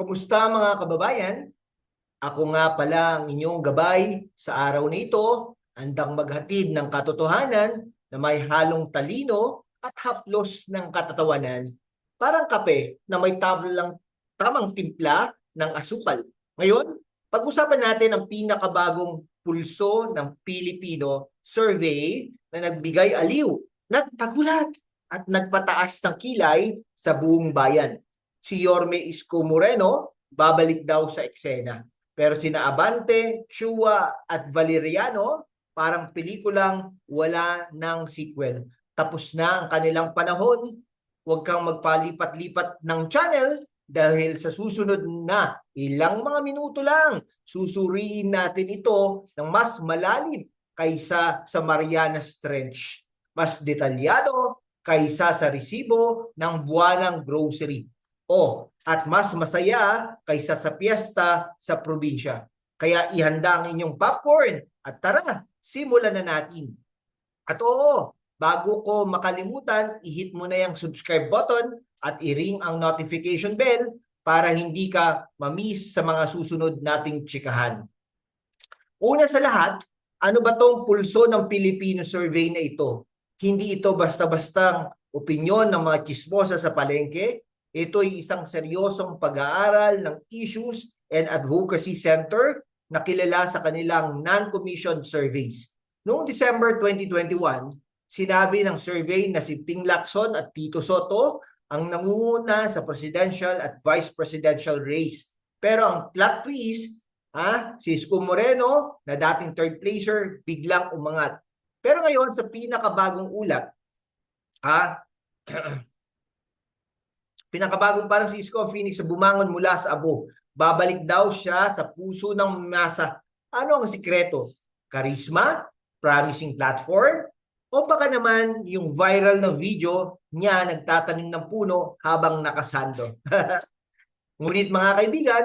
Kumusta mga kababayan? Ako nga pala ang inyong gabay sa araw na ito, andang maghatid ng katotohanan na may halong talino at haplos ng katatawanan. Parang kape na may tablang tamang timpla ng asukal. Ngayon, pag-usapan natin ang pinakabagong pulso ng Pilipino survey na nagbigay aliw, nagpagulat at nagpataas ng kilay sa buong bayan. Si Yorme Isko Moreno, babalik daw sa eksena. Pero sina Abante, Chua at Valeriano, parang pelikulang wala ng sequel. Tapos na ang kanilang panahon. Huwag kang magpalipat-lipat ng channel dahil sa susunod na ilang mga minuto lang, susuriin natin ito ng mas malalim kaysa sa Marianas Trench. Mas detalyado kaysa sa resibo ng buwanang grocery. O, at mas masaya kaysa sa piyesta sa probinsya. Kaya ihanda ang inyong popcorn at tara, simulan na natin. At oo, bago ko makalimutan, i-hit mo na yung subscribe button at i-ring ang notification bell para hindi ka mamiss sa mga susunod nating tsikahan. Una sa lahat, ano ba tong pulso ng Filipino survey na ito? Hindi ito basta-bastang opinyon ng mga chismosa sa palengke. Ito ay isang seryosong pag-aaral ng issues and advocacy center na kilala sa kanilang non-commissioned surveys. Noong December 2021, sinabi ng survey na si Ping Lacson at Tito Soto ang nangunguna sa presidential at vice presidential race. Pero ang plot twist, ha, si Isko Moreno na dating third placer biglang umangat. Pero ngayon sa pinakabagong ulat, ha, pinakabagong parang si Isko Phoenix sa bumangon mula sa abo. Babalik daw siya sa puso ng masa. Ano ang sikreto? Karisma? Promising platform? O baka naman yung viral na video niya nagtatanim ng puno habang nakasando. Ngunit mga kaibigan,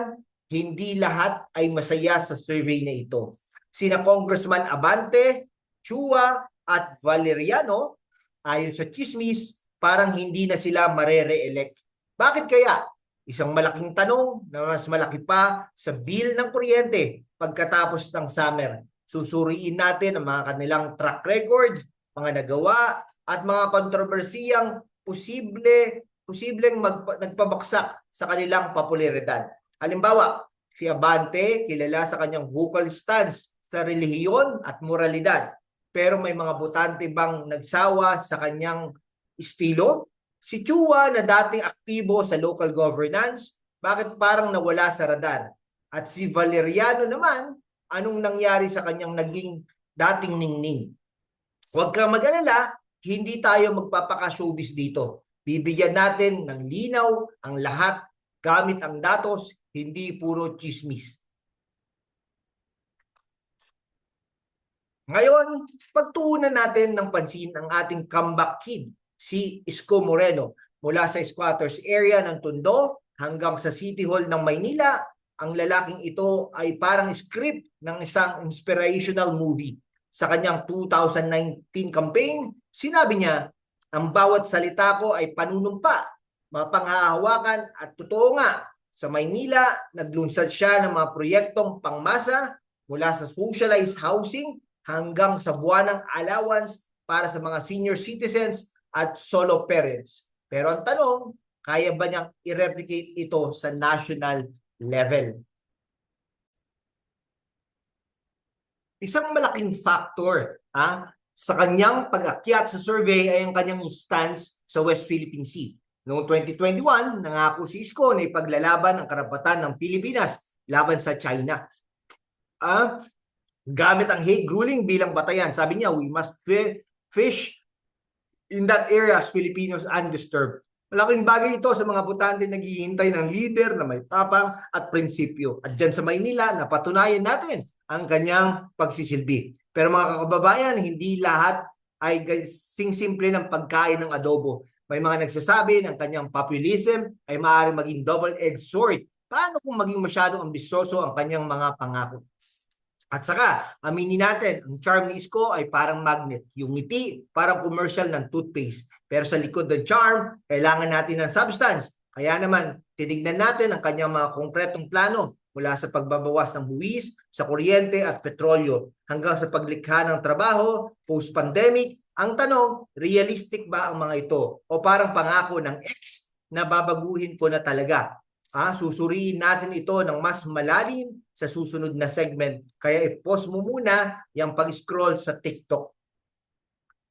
hindi lahat ay masaya sa survey na ito. Sina Congressman Abante, Chua at Valeriano, ayon sa chismis, parang hindi na sila marere-elect. Bakit kaya? Isang malaking tanong na mas malaki pa sa bill ng kuryente pagkatapos ng summer. Susuriin natin ang mga kanilang track record, mga nagawa, at mga kontrobersiyang posible posibleng magpa, nagpabaksak sa kanilang popularidad. Halimbawa, si Abante kilala sa kanyang vocal stance sa relihiyon at moralidad. Pero may mga botante bang nagsawa sa kanyang estilo? Si Chua na dating aktibo sa local governance, bakit parang nawala sa radar? At si Valeriano naman, anong nangyari sa kanyang naging dating ningning? Huwag kang mag-alala, hindi tayo magpapaka-showbiz dito. Bibigyan natin ng linaw ang lahat gamit ang datos, hindi puro chismis. Ngayon, pagtuunan natin ng pansin ang ating comeback kid, si Isko Moreno. Mula sa squatters area ng Tondo hanggang sa City Hall ng Maynila, ang lalaking ito ay parang script ng isang inspirational movie. Sa kanyang 2019 campaign, sinabi niya, ang bawat salita ko ay panunumpa, mapanghahawakan at totoo nga. Sa Maynila, naglunsad siya ng mga proyektong pangmasa mula sa socialized housing hanggang sa buwanang allowance para sa mga senior citizens at solo parents. Pero ang tanong, kaya ba niyang i-replicate ito sa national level? Isang malaking factor ha, sa kanyang pag-akyat sa survey ay ang kanyang stance sa West Philippine Sea. Noong 2021, nangako si Isko na ipaglalaban ang karapatan ng Pilipinas laban sa China. Ah, gamit ang Hague ruling bilang batayan. Sabi niya, we must fi- fish in that area as Filipinos undisturbed. Malaking bagay ito sa mga butante naghihintay ng leader na may tapang at prinsipyo. At dyan sa Maynila, napatunayan natin ang kanyang pagsisilbi. Pero mga kababayan, hindi lahat ay sing simple ng pagkain ng adobo. May mga nagsasabi ng kanyang populism ay maaaring maging double-edged sword. Paano kung maging masyadong ambisyoso ang kanyang mga pangako? At saka, aminin natin, ang charm ni Isko ay parang magnet. Yung ngiti, parang commercial ng toothpaste. Pero sa likod ng charm, kailangan natin ng substance. Kaya naman, tinignan natin ang kanyang mga konkretong plano mula sa pagbabawas ng buwis sa kuryente at petrolyo hanggang sa paglikha ng trabaho post-pandemic. Ang tanong, realistic ba ang mga ito? O parang pangako ng ex na babaguhin ko na talaga? Ah, susuriin natin ito ng mas malalim sa susunod na segment. Kaya i-pause mo muna yung pag-scroll sa TikTok.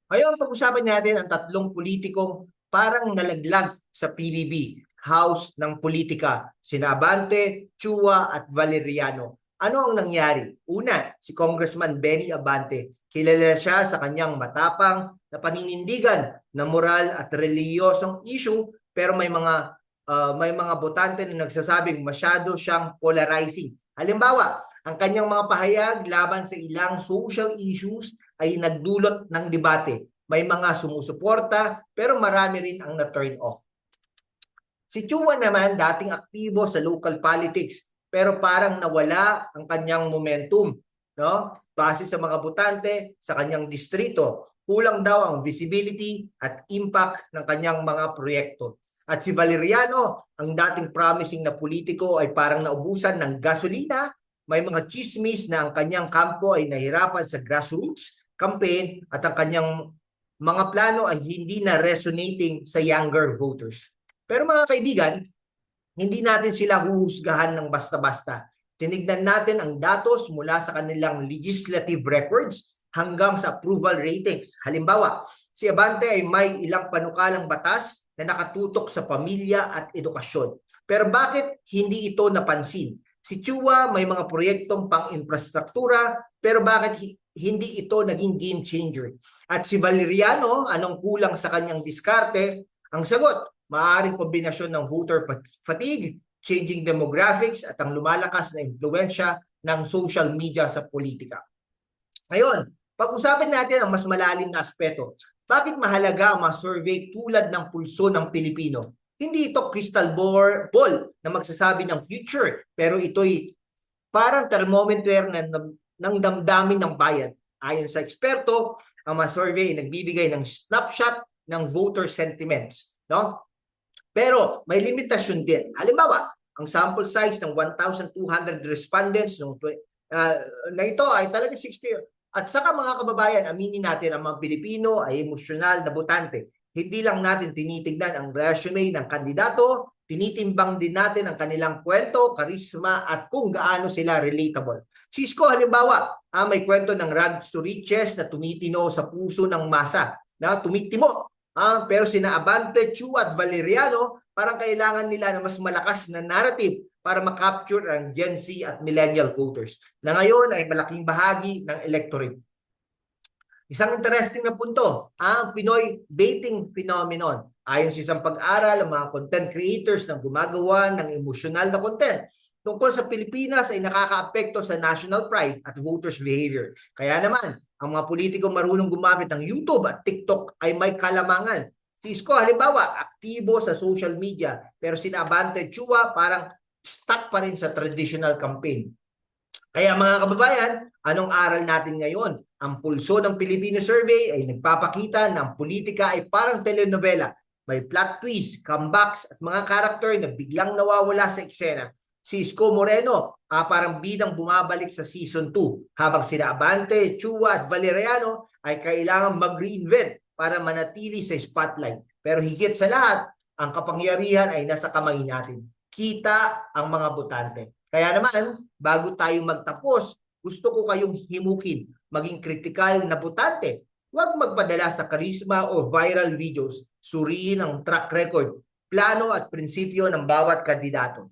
Ngayon, pag-usapan natin ang tatlong politikong parang nalaglag sa PBB, House ng Politika, sina Abante, Chua at Valeriano. Ano ang nangyari? Una, si Congressman Benny Abante. Kilala siya sa kanyang matapang na paninindigan na moral at reliyosong issue pero may mga uh, may mga botante na nagsasabing masyado siyang polarizing. Halimbawa, ang kanyang mga pahayag laban sa ilang social issues ay nagdulot ng debate. May mga sumusuporta pero marami rin ang na-turn off. Si Chua naman dating aktibo sa local politics pero parang nawala ang kanyang momentum, no? Base sa mga botante sa kanyang distrito, kulang daw ang visibility at impact ng kanyang mga proyekto. At si Valeriano, ang dating promising na politiko ay parang naubusan ng gasolina. May mga chismis na ang kanyang kampo ay nahirapan sa grassroots campaign at ang kanyang mga plano ay hindi na resonating sa younger voters. Pero mga kaibigan, hindi natin sila huhusgahan ng basta-basta. Tinignan natin ang datos mula sa kanilang legislative records hanggang sa approval ratings. Halimbawa, si Abante ay may ilang panukalang batas na nakatutok sa pamilya at edukasyon. Pero bakit hindi ito napansin? Si Chua may mga proyektong pang-infrastruktura pero bakit hindi ito naging game changer? At si Valeriano, anong kulang sa kanyang diskarte? Ang sagot, maaaring kombinasyon ng voter fatigue, changing demographics at ang lumalakas na impluensya ng social media sa politika. Ngayon, pag-usapan natin ang mas malalim na aspeto. Bakit mahalaga ang mga survey tulad ng pulso ng Pilipino? Hindi ito crystal ball na magsasabi ng future, pero ito'y parang thermometer na, ng damdamin ng bayan. Ayon sa eksperto, ang mga survey ay nagbibigay ng snapshot ng voter sentiments. No? Pero may limitasyon din. Halimbawa, ang sample size ng 1,200 respondents nung, uh, na ito ay talaga 60 at saka mga kababayan, aminin natin ang mga Pilipino ay emosyonal na botante. Hindi lang natin tinitignan ang resume ng kandidato, tinitimbang din natin ang kanilang kwento, karisma at kung gaano sila relatable. Cisco halimbawa, ah, may kwento ng rags to riches na tumitino sa puso ng masa, na tumitimo. Ah, pero sina Abante, Chu at Valeriano, parang kailangan nila ng mas malakas na narrative para makapture ang Gen Z at millennial voters na ngayon ay malaking bahagi ng electorate. Isang interesting na punto, ang Pinoy baiting phenomenon. Ayon sa isang pag-aral, ang mga content creators na gumagawa ng emosyonal na content tungkol sa Pilipinas ay nakakaapekto sa national pride at voters behavior. Kaya naman, ang mga politiko marunong gumamit ng YouTube at TikTok ay may kalamangan. Si Isko, halimbawa, aktibo sa social media, pero si Abante Chua parang stuck pa rin sa traditional campaign. Kaya mga kababayan, anong aral natin ngayon? Ang pulso ng Filipino Survey ay nagpapakita na ang politika ay parang telenovela. May plot twist, comebacks at mga karakter na biglang nawawala sa eksena. Si Isko Moreno, ah, parang bidang bumabalik sa season 2, habang sina Abante, Chua at Valeriano ay kailangan mag-reinvent para manatili sa spotlight. Pero higit sa lahat, ang kapangyarihan ay nasa kamay natin kita ang mga botante. Kaya naman, bago tayo magtapos, gusto ko kayong himukin, maging kritikal na botante. Huwag magpadala sa karisma o viral videos. Suriin ang track record, plano at prinsipyo ng bawat kandidato.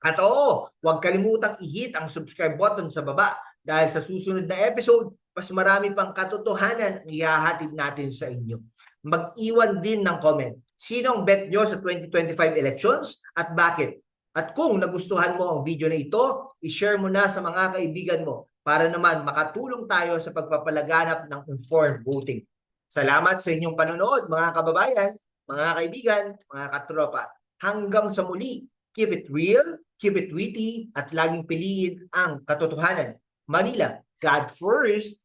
At oo, huwag kalimutang i-hit ang subscribe button sa baba dahil sa susunod na episode, mas marami pang katotohanan ang ihahatid natin sa inyo. Mag-iwan din ng comment Sino ang bet nyo sa 2025 elections at bakit? At kung nagustuhan mo ang video na ito, i-share mo na sa mga kaibigan mo para naman makatulong tayo sa pagpapalaganap ng informed voting. Salamat sa inyong panonood mga kababayan, mga kaibigan, mga katropa. Hanggang sa muli, keep it real, keep it witty, at laging piliin ang katotohanan. Manila, God first,